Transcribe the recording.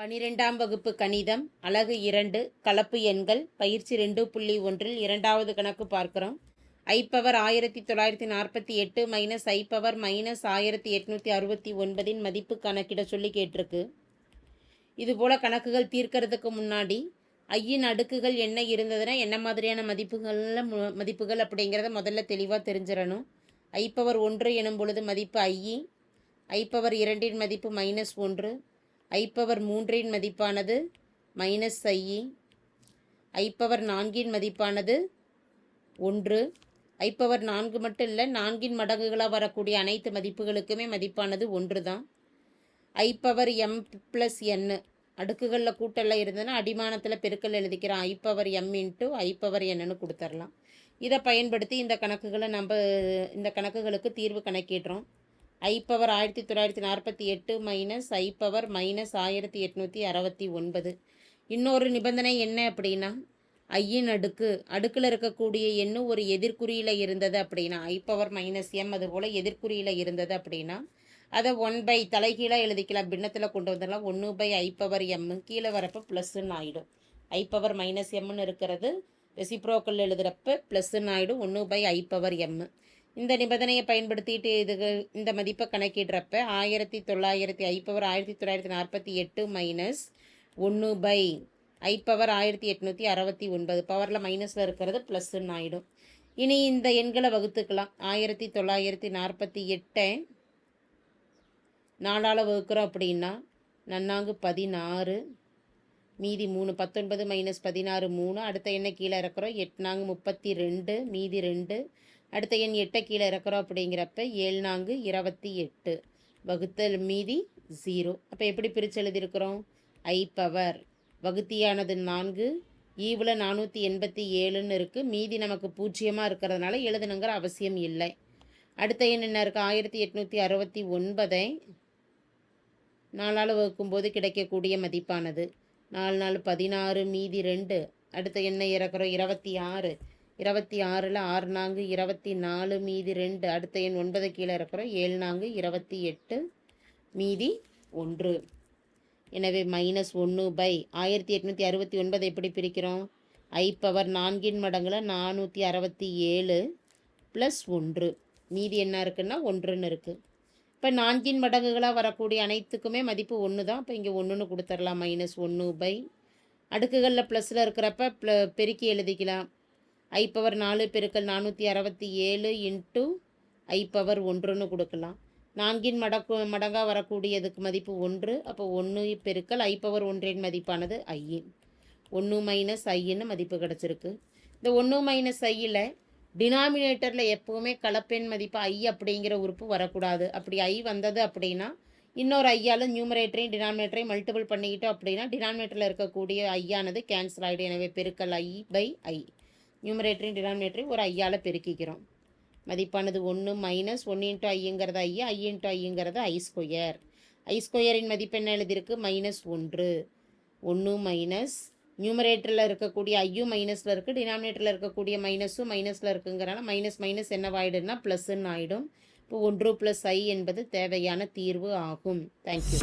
பனிரெண்டாம் வகுப்பு கணிதம் அலகு இரண்டு கலப்பு எண்கள் பயிற்சி ரெண்டு புள்ளி ஒன்றில் இரண்டாவது கணக்கு பார்க்குறோம். ஐ பவர் ஆயிரத்தி தொள்ளாயிரத்தி நாற்பத்தி எட்டு மைனஸ் ஐ பவர் மைனஸ் ஆயிரத்தி எட்நூற்றி அறுபத்தி ஒன்பதின் மதிப்பு கணக்கிட சொல்லி கேட்டிருக்கு. இதுபோல் கணக்குகள் தீர்க்கறதுக்கு முன்னாடி ஐயின் அடுக்குகள் என்ன இருந்ததுன்னா என்ன மாதிரியான மதிப்புகளில் மதிப்புகள் அப்படிங்கிறத முதல்ல தெளிவாக தெரிஞ்சிடணும். ஐ பவர் ஒன்று எனும் பொழுது மதிப்பு ஐ ஐ பவர் இரண்டின் மதிப்பு மைனஸ் ஒன்று ஐ பவர் மூன்றின் மதிப்பானது மைனஸ் ஐ. ஐ பவர் நான்கின் மதிப்பானது ஒன்று. ஐ பவர் நான்கு மட்டும் இல்லை நான்கின் மடங்குகளாக வரக்கூடிய அனைத்து மதிப்புகளுக்குமே மதிப்பானது ஒன்று தான் a power m plus n அடுக்குகளில் கூட்டெல்லாம் இருந்ததுன்னா அடிமானத்தில் பெருக்கல் எழுதிக்கிறோம். A power m into a power என்னன்னு கொடுத்துர்லாம். இதை பயன்படுத்தி இந்த கணக்குகளை நம்ம இந்த கணக்குகளுக்கு தீர்வு கணக்கிடுறோம். ஐ பவர் ஆயிரத்தி தொள்ளாயிரத்தி நாற்பத்தி எட்டு மைனஸ் ஐ பவர் மைனஸ் ஆயிரத்தி எட்நூற்றி அறுபத்தி ஒன்பது. இன்னொரு நிபந்தனை என்ன அப்படின்னா ஐயின் அடுக்கு அடுக்கில் இருக்கக்கூடிய எண்ணு ஒரு எதிர்குறியில் இருந்தது அப்படின்னா ஐ பவர் மைனஸ் எம் அதுபோல் எதிர்குறியில் இருந்தது அப்படின்னா அதை ஒன் பை தலைகீழாக எழுதிக்கலாம். பின்னத்தில் கொண்டு வந்துடலாம் ஒன்று பை ஐ பவர் எம்மு கீழே வரப்போ ப்ளஸ்ன்னு ஆகிடும் ஐ பவர் மைனஸ் எம்னு இருக்கிறது ரெசிப்ரோக்கல் எழுதுகிறப்ப ப்ளஸ்ன்னு ஆகிடும் ஒன்று பை ஐ பவர் எம்மு இந்த நிபந்தனையை பயன்படுத்திட்டு இது இந்த மதிப்பை கணக்கிடுறப்ப ஆயிரத்தி தொள்ளாயிரத்தி ஐ பவர் ஆயிரத்தி தொள்ளாயிரத்தி நாற்பத்தி எட்டு மைனஸ் ஒன்று பை ஐ பவர் ஆயிரத்தி எட்நூற்றி அறுபத்தி ஒன்பது. பவரில் மைனஸில் இருக்கிறது ப்ளஸ்ன்னு ஆகிடும் இனி இந்த எண்களை வகுத்துக்கலாம். ஆயிரத்தி தொள்ளாயிரத்தி நாற்பத்தி எட்டை நாலால் வகுக்கிறோம் அப்படின்னா நன்னாங்கு பதினாறு மீதி மூணு பத்தொன்பது மைனஸ் பதினாறு மூணு அடுத்த எண்ணெய் கீழே இறக்குறோம். எட்நாங்கு முப்பத்தி ரெண்டு மீதி ரெண்டு அடுத்த எண் எட்டை கீழே இறக்குறோம் அப்படிங்கிறப்ப ஏழு நான்கு இருபத்தி எட்டு. வகுத்தல் மீதி ஜீரோ அப்போ எப்படி பிரித்து எழுதியிருக்கிறோம்? ஐ பவர் வகுத்தியானது நான்கு. ஈவில் நானூற்றி எண்பத்தி ஏழுன்னு இருக்குது மீதி நமக்கு பூஜ்ஜியமாக இருக்கிறதுனால எழுதணுங்கிற அவசியம் இல்லை. அடுத்த எண் என்ன இருக்குது ஆயிரத்தி எட்நூற்றி அறுபத்தி ஒன்பதை நாலால் வகுக்கும்போது கிடைக்கக்கூடிய மதிப்பானது. நாலு நாலு பதினாறு மீதி ரெண்டு. அடுத்த எண்ணை இறக்குறோம். இருபத்தி ஆறு. இருபத்தி ஆறில் ஆறு நான்கு இருபத்தி நாலு மீதி ரெண்டு அடுத்த எண் ஒன்பது கீழே இருக்கிறோம் ஏழு நான்கு இருபத்தி எட்டு மீதி ஒன்று. எனவே மைனஸ் ஒன்று பை ஆயிரத்தி எட்நூற்றி அறுபத்தி ஒன்பது எப்படி பிரிக்கிறோம்? ஐ பவர் நான்கின் மடங்கில் நானூற்றி அறுபத்தி ஏழு ப்ளஸ் ஒன்று. மீதி என்ன இருக்குன்னா ஒன்றுன்னு இருக்குது இப்போ நான்கின் மடங்குகளாக வரக்கூடிய அனைத்துக்குமே மதிப்பு ஒன்று தான். இப்போ இங்கே ஒன்றுன்னு கொடுத்துடலாம். மைனஸ் ஒன்று பை அடுக்குகளில் ப்ளஸில் இருக்கிறப்ப ப்ள பெருக்கி எழுதிக்கலாம். ஐ பவர் நாலு பெருக்கல் நானூற்றி அறுபத்தி ஏழு இன்ட்டு ஐ பவர் ஒன்றுன்னு கொடுக்கலாம். நான்கின் மடக்கு மடங்காக வரக்கூடியதுக்கு மதிப்பு ஒன்று. அப்போ ஒன்று பெருக்கல் ஐ பவர் ஒன்றின் மதிப்பானது ஐயின். ஒன்று மைனஸ் ஐன்னு மதிப்பு கிடச்சிருக்கு. இந்த ஒன்று மைனஸ் ஐயில் டினாமினேட்டரில் எப்போவுமே கலப்பெண் மதிப்பு ஐ அப்படிங்கிற உறுப்பு வரக்கூடாது. அப்படி ஐ வந்தது அப்படின்னா இன்னொரு ஐயால் நியூமரேட்டரையும் டினாமினேட்டரையும் மல்டிபிள் பண்ணிக்கிட்டோம் அப்படின்னா டினாமினேட்டரில் இருக்கக்கூடிய ஐயானது கேன்சல் ஆகிடும் எனவே பெருக்கல் ஐ பை ஐ நியூமரேட்டரையும் டினாமினேட்டரையும் ஒரு ஐயால் பெருக்கிக்கிறோம். மதிப்பானது ஒன்று மைனஸ் ஒன்று இன்ட்டு ஐங்கிறது ஐ ஐ இன்ட்டு ஐங்கிறது ஐ ஸ்கொயர் ஐ ஸ்கொயரின் மதிப்பு என்ன எழுதியிருக்கு? மைனஸ் ஒன்று. ஒன்று மைனஸ் நியூமரேட்டரில் இருக்கக்கூடிய ஐயும் மைனஸில் இருக்குது டினாமினேட்டரில் இருக்கக்கூடிய மைனஸும் மைனஸில் இருக்குங்கிறனால மைனஸ் மைனஸ் என்னவாயிடும்னா ப்ளஸ்ன்னு ஆகிடும் இப்போ ஒன்று ப்ளஸ் ஐ என்பது தேவையான தீர்வு ஆகும். தேங்க்யூ